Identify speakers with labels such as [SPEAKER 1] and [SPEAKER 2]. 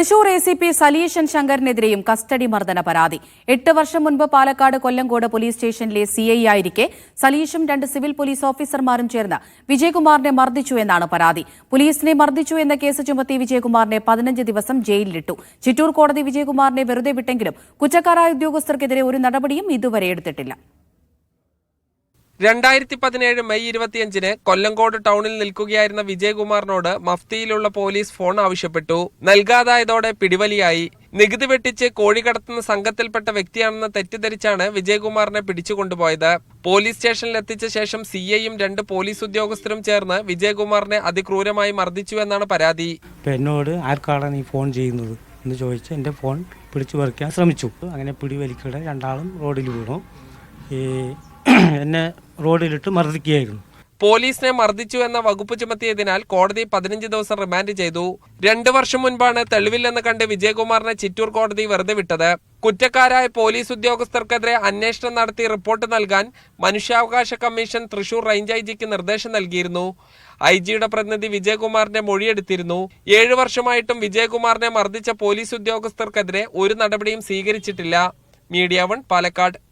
[SPEAKER 1] Thrissur A C P Saleeshan ശങ്കറിനെതിരെയും custody മർദ്ദന പരാതി. എട്ട് വർഷം മുൻപ് പാലക്കാട് കൊല്ലങ്കോട് പോലീസ് സ്റ്റേഷനിലെ സി ഐ ആയിരിക്കെ സലീഷും രണ്ട് സിവിൽ പോലീസ് ഓഫീസർമാരും ചേർന്ന് വിജയകുമാറിനെ മർദ്ദിച്ചു എന്നാണ് പരാതി. പോലീസിനെ മർദ്ദിച്ചു എന്ന കേസ് ചുമത്തി വിജയകുമാറിനെ പതിനഞ്ച് ദിവസം ജയിലിലിട്ടു. ചിറ്റൂർ കോടതി വിജയകുമാറിനെ വെറുതെ വിട്ടെങ്കിലും കുറ്റക്കാരായ ഉദ്യോഗസ്ഥർക്കെതിരെ ഒരു നടപടിയും ഇതുവരെ എടുത്തിട്ടില്ല.
[SPEAKER 2] രണ്ടായിരത്തി പതിനേഴ് മെയ് ഇരുപത്തിയഞ്ചിന് കൊല്ലങ്കോട് ടൗണിൽ നിൽക്കുകയായിരുന്ന വിജയകുമാറിനോട് മഫ്തിയിലുള്ള പോലീസ് ഫോൺ ആവശ്യപ്പെട്ടു. നൽകാതായതോടെ പിടിവലിയായി. നികുതി വെട്ടിച്ച് കോഴി കടത്തുന്ന സംഘത്തിൽപ്പെട്ട വ്യക്തിയാണെന്ന് തെറ്റിദ്ധരിച്ചാണ് വിജയകുമാറിനെ പിടിച്ചുകൊണ്ടുപോയത്. പോലീസ് സ്റ്റേഷനിൽ എത്തിച്ച ശേഷം സി ഐയും രണ്ട് പോലീസ് ഉദ്യോഗസ്ഥരും ചേർന്ന് വിജയകുമാറിനെ അതിക്രൂരമായി മർദ്ദിച്ചു എന്നാണ് പരാതി.
[SPEAKER 3] എന്നോട് ആർക്കാണ് നീ ഫോൺ ചെയ്യുന്നത് എന്ന് ചോദിച്ച് ഫോൺ പിടിച്ചു പറിക്കാൻ ശ്രമിച്ചു. അങ്ങനെ പിടിവലിക്കട രണ്ടാളും റോഡിൽ വീണു. ഈ എന്നെ റോഡിലിട്ട് മർദ്ദിക്കുകയായിരുന്നു.
[SPEAKER 2] പോലീസിനെ മർദ്ദിച്ചു എന്ന വകുപ്പ് ചുമത്തിയതിനാൽ കോടതി പതിനഞ്ച് ദിവസം റിമാൻഡ് ചെയ്തു. രണ്ടു വർഷം മുൻപാണ് തെളിവില്ലെന്ന് കണ്ട് വിജയകുമാറിനെ ചിറ്റൂർ കോടതി വെറുതെ വിട്ടത്. കുറ്റക്കാരായ പോലീസ് ഉദ്യോഗസ്ഥർക്കെതിരെ അന്വേഷണം നടത്തി റിപ്പോർട്ട് നൽകാൻ മനുഷ്യാവകാശ കമ്മീഷൻ തൃശൂർ റേഞ്ച് ഐ ജിക്ക് നിർദ്ദേശം നൽകിയിരുന്നു. ഐ ജിയുടെ പ്രതിനിധി വിജയകുമാറിന്റെ മൊഴിയെടുത്തിരുന്നു. ഏഴു വർഷമായിട്ടും വിജയകുമാറിനെ മർദ്ദിച്ച പോലീസ് ഉദ്യോഗസ്ഥർക്കെതിരെ ഒരു നടപടിയും സ്വീകരിച്ചിട്ടില്ല. Media One Palakkad.